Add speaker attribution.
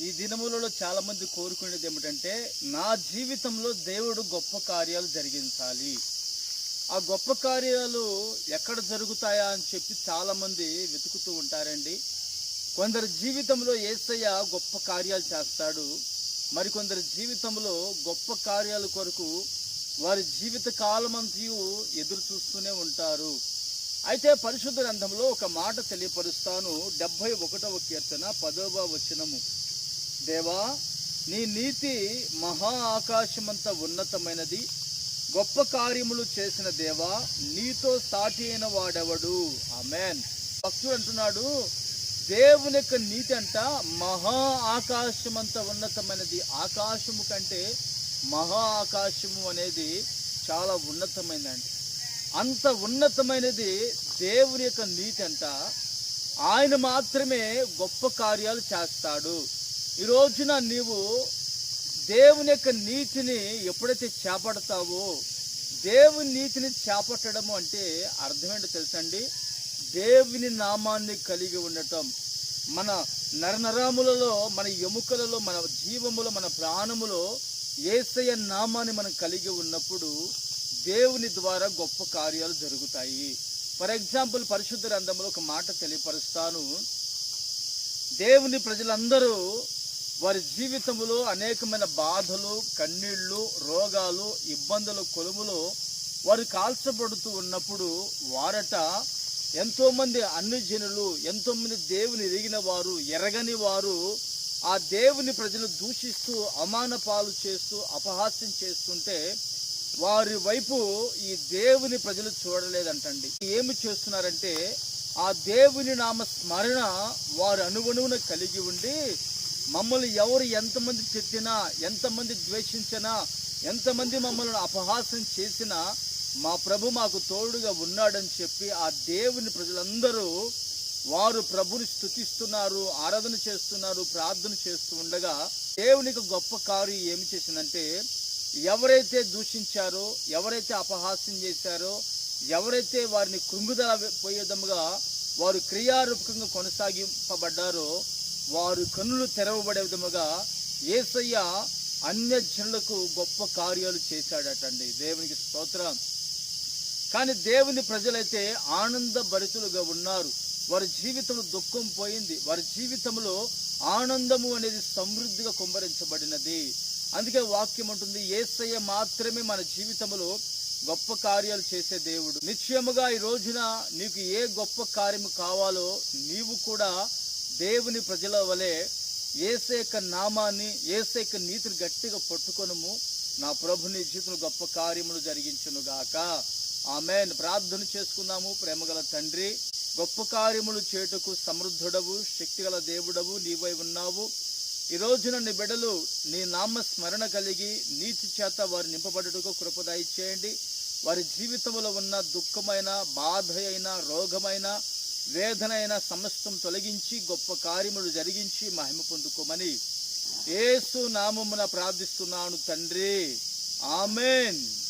Speaker 1: ఈ దినములలో చాలా మంది కోరుకునేది ఏమిటంటే నా జీవితంలో దేవుడు గొప్ప కార్యాలు జరిగించాలి. ఆ గొప్ప కార్యాలు ఎక్కడ జరుగుతాయా అని చెప్పి చాలామంది వెతుకుతూ ఉంటారండి. కొందరి జీవితంలో ఏసయ్య గొప్ప కార్యాలు చేస్తాడు. మరికొందరి జీవితంలో గొప్ప కార్యాల కొరకు వారి జీవిత కాలమంతయు ఎదురు చూస్తూనే ఉంటారు. అయితే పరిశుద్ధ గ్రంథంలో ఒక మాట తెలియపరుస్తాను. డెబ్భై ఒకటవ కీర్తన పదవ వచనము. దేవా నీ నీతి మహా ఆకాశమంత ఉన్నతమైనది. గొప్ప కార్యములు చేసిన దేవా నీతో సాటి అయిన వాడెవడు? ఆమెన్. భక్తుడు అంటున్నాడు దేవుని యొక్క నీతి అంట మహా ఆకాశమంత ఉన్నతమైనది. ఆకాశము కంటే మహా ఆకాశము అనేది చాలా ఉన్నతమైనదండి అంత ఉన్నతమైనది దేవుని యొక్క నీతి అంట. ఆయన మాత్రమే గొప్ప కార్యాలు చేస్తాడు. ఈ రోజున నీవు దేవుని యొక్క నీతిని ఎప్పుడైతే చేపడతావో దేవుని నీతిని చేపట్టడము అంటే అర్థమేంటో తెలుసండి దేవుని నామాన్ని కలిగి ఉండటం. మన నరనరాములలో మన ఎముకలలో మన జీవములో మన ప్రాణములో ఏసయ్య నామాన్ని మనం కలిగి ఉన్నప్పుడు దేవుని ద్వారా గొప్ప కార్యాలు జరుగుతాయి. ఫర్ ఎగ్జాంపుల్ పరిశుద్ధ గ్రంథంలో ఒక మాట తెలియపరుస్తాను. దేవుని ప్రజలందరూ వారి జీవితంలో అనేకమైన బాధలు కన్నీళ్ళు రోగాలు ఇబ్బందులు కొలుములు వారు కాల్చబడుతూ ఉన్నప్పుడు వారట ఎంతోమంది అన్ని జనులు ఎంతోమంది దేవుని ఎరిగిన వారు ఎరగని వారు ఆ దేవుని ప్రజలు దూషిస్తూ అమాన పాలు చేస్తూ అపహాస్యం చేస్తుంటే వారి వైపు ఈ దేవుని ప్రజలు చూడలేదంటండి. ఏమి చేస్తున్నారంటే ఆ దేవుని నామ స్మరణ వారు అనుగుణమున కలిగి ఉండి మమ్మల్ని ఎవరు ఎంతమంది తిట్టినా ఎంతమంది ద్వేషించినా ఎంతమంది మమ్మల్ని అపహాసం చేసినా మా ప్రభు మాకు తోడుగా ఉన్నాడని చెప్పి ఆ దేవుని ప్రజలందరూ వారు ప్రభుని స్తుతిస్తున్నారు ఆరాధన చేస్తున్నారు ప్రార్థన చేస్తూ ఉండగా దేవునికి గొప్ప కార్యం ఏమి చేసిందంటే ఎవరైతే దూషించారో ఎవరైతే అపహాస్యం చేశారో ఎవరైతే వారిని కృంగుదల పోయేదముగా వారు క్రియారూపకంగా కొనసాగింపబడ్డారో వారు కన్నులు తెరవబడే విధముగా ఏసయ్య అన్యజనులకు గొప్ప కార్యాలు చేశాడటండి. దేవునికి స్తోత్రం. కానీ దేవుని ప్రజలైతే ఆనంద భరితులుగా ఉన్నారు. వారి జీవితంలో దుఃఖం పోయింది. వారి జీవితంలో ఆనందము అనేది సమృద్ధిగా కుమ్మరించబడినది. అందుకే వాక్యం ఉంటుంది ఏసయ్య మాత్రమే మన జీవితంలో గొప్ప కార్యాలు చేసే దేవుడు. నిశ్చయముగా ఈ రోజున నీకు ఏ గొప్ప కార్యము కావాలో నీవు కూడా దేవుని ప్రజల వలె ఏసేక నామాన్ని ఏసేక నీతిని గట్టిగా పట్టుకొనుము. నా ప్రభుని జీవితంలో గొప్ప కార్యములు జరిగించును గాక. ప్రార్థన చేసుకుందాము. ప్రేమగల తండ్రి గొప్ప కార్యములు చేటుకు సమృద్ధుడవు శక్తిగల దేవుడవు నీవై ఉన్నావు. ఈ రోజున నీ బిడ్డలు నీ నామ స్మరణ కలిగి నీతి చేత వారు నింపబడుటకు కృపదాయి చేయండి వారి జీవితంలో ఉన్న దుఃఖమైన బాధ అయిన రోగమైన వేదనైన సమస్తం తొలగించి గొప్ప కార్యములు జరిగించి మహిమ పొందుకోమని యేసు నామమున ప్రార్థిస్తున్నాను తండ్రి. ఆమెన్.